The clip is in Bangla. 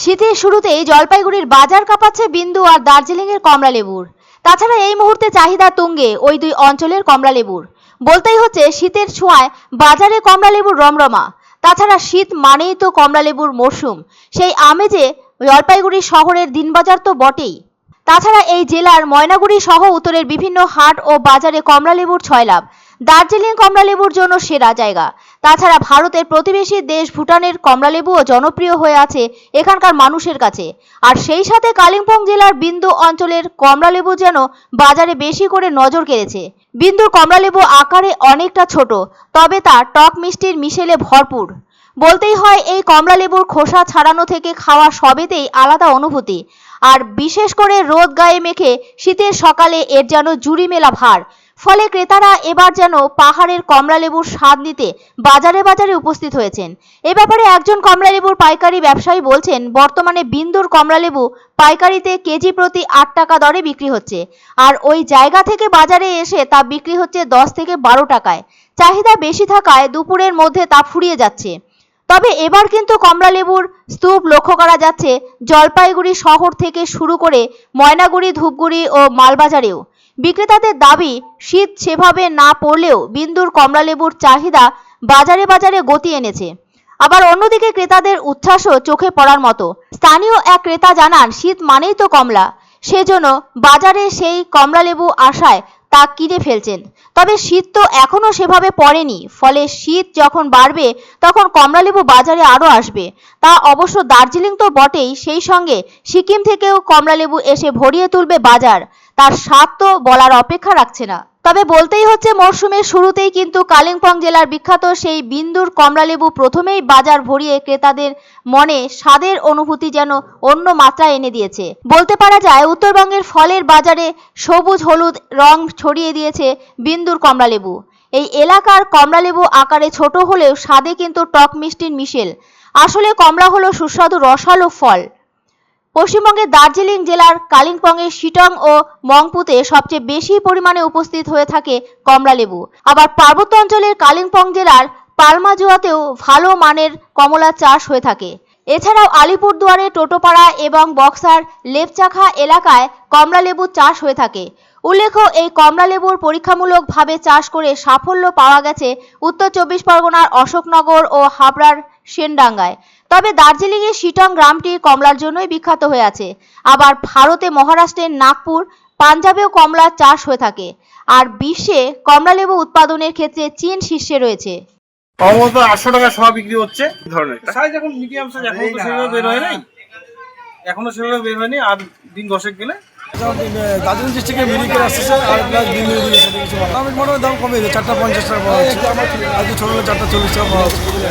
শীতের শুরুতেই জলপাইগুড়ির বাজার কাঁপাচ্ছে বিন্দু আর দার্জিলিংয়ের কমলা লেবুর। তাছাড়া এই মুহূর্তে চাহিদা তুঙ্গে ওই দুই অঞ্চলের কমলা লেবুর। বলতেই হচ্ছে, শীতের ছোঁয়ায় বাজারে কমলা লেবুর রমরমা। তাছাড়া শীত মানেই তো কমলা লেবুর মরশুম। সেই আমেজে জলপাইগুড়ি শহরের দিনবাজার তো বটেই। তাছাড়া এই জেলার ময়নাগুড়ি সহ উত্তরের বিভিন্ন হাট ও বাজারে কমলা কমলালেবুর ছয়লাভ। দার্জিলিং কমলালেবুর জন্য সেরা জায়গা। তাছাড়া ভারতের প্রতিবেশী দেশ ভুটানের কমলালেবুও জনপ্রিয় হয়ে আছে এখানকার মানুষের কাছে। আর সেই সাথে কালিম্পং জেলার বিন্দু অঞ্চলের কমলালেবু যেন বাজারে বেশি করে নজর কেড়েছে। বিন্দুর কমলালেবু আকারে অনেকটা ছোট, তবে তা টক মিষ্টির মিশেলে ভরপুর। বলতেই হয়, এই কমলালেবুর খোসা ছাড়ানো থেকে খাওয়া সবেতেই আলাদা অনুভূতি। আর বিশেষ করে রোদ গায়ে মেখে শীতের সকালে এর যেন জুড়ি মেলা ভার ফলে ক্রেতারা এবার যেন পাহাড়ের কমলা লেবুর স্বাদ নিতে বাজারে বাজারে উপস্থিত হয়েছেন। এ ব্যাপারে একজন কমলা লেবুর পাইকারি ব্যবসায়ী বলছেন, বর্তমানে বিন্দুর কমলা লেবু পাইকারিতে কেজি প্রতি আট টাকা দরে বিক্রি হচ্ছে। আর ওই জায়গা থেকে বাজারে এসে তা বিক্রি হচ্ছে দশ থেকে বারো টাকায়। চাহিদা বেশি থাকায় দুপুরের মধ্যে তা ফুরিয়ে যাচ্ছে। তবে এবার কিন্তু কমলা লেবুর স্তূপ লক্ষ্য করা যাচ্ছে জলপাইগুড়ি শহর থেকে শুরু করে ময়নাগুড়ি, ধূপগুড়ি ও মালবাজারেও। বিক্রেতাদের দাবি, শীত সেভাবে না পড়লেও বিন্দুর কমলালেবুর চাহিদা বাজারে বাজারে গতি এনেছে। আবার অন্যদিকে ক্রেতাদের উচ্ছ্বাসও চোখে পড়ার মতো। স্থানীয় এক ক্রেতা জানান, শীত মানেই তো কমলা। সেজন্য বাজারে সেই কমলালেবু আসায় তা কিনে ফেলছেন। তবে শীত তো এখনও সেভাবে পড়েনি। ফলে শীত যখন বাড়বে, তখন কমলালেবু বাজারে আরও আসবে। তা অবশ্য দার্জিলিং তো বটেই, সেই সঙ্গে সিকিম থেকেও কমলালেবু এসে ভরিয়ে তুলবে বাজার। তার স্বাদ তো বলার অপেক্ষা রাখছে না। তবে বলতেই হচ্ছে মরশুমের শুরুতেই কিন্তু কালিম্পং জেলার বিখ্যাত সেই বিন্দুর কমলালেবু প্রথমেই বাজার ভরিয়ে ক্রেতাদের মনে স্বাদের অনুভূতি যেন অন্য মাত্রা এনে দিয়েছে। বলতে পারা যায়, উত্তরবঙ্গের ফলের বাজারে সবুজ, হলুদ রং ছড়িয়ে দিয়েছে বিন্দুর কমলালেবু। এই এলাকার কমলালেবু আকারে ছোট হলেও স্বাদে কিন্তু টক মিষ্টির মিশেল। আসলে কমলা হলো সুস্বাদু রসালো ফল। পশ্চিমবঙ্গের দার্জিলিং জেলার কালিম্পংয়ের শিটং ও মংপুতে সবচেয়ে বেশি পরিমাণে উপস্থিত হয়ে থাকে কমলালেবু আবার পার্বত্য অঞ্চলের কালিম্পং জেলার পালমাজুয়াতেও ভালো মানের কমলা চাষ হয়ে থাকে। এছাড়াও আলিপুরদুয়ারে, টোটোপাড়া এবং বক্সার লেপচাখা এলাকায় কমলালেবু চাষ হয়ে থাকে। উল্লেখ্য, এই কমলালেবুর পরীক্ষামূলকভাবে চাষ করে সাফল্য পাওয়া গেছে উত্তর চব্বিশ পরগনার অশোকনগর ও হাবড়ার সেনডাঙ্গায়। তবে দার্জিলিংয়ের শিটং গ্রামটি কমলার জন্যই বিখ্যাত হয়ে আছে। আবার ভারতে মহারাষ্ট্রের নাগপুর পাঞ্জাবেও কমলার চাষ হয়ে থাকে। আর বিশ্বে কমলালেবু উৎপাদনের ক্ষেত্রে চীন শীর্ষে রয়েছে। সম্ভবত আটশো টাকা সব বিক্রি হচ্ছে ধরনের। সাইজ এখন মিডিয়াম সাইজ এখনও তো সেভাবে বের হয় নাই। এখনও সেভাবে বের হয়নি আর দিন দশেক গেলে। দার্জিলিং ডিস্ট্রিক্টে মিরিকেল আসতেছে আর প্লাস বিন্দু দিকে সাথে কিছু দাম কমে চারটা পঞ্চাশ টাকা পাওয়া হচ্ছে আর ছোটো চারটা চল্লিশ টাকা পাওয়া হচ্ছে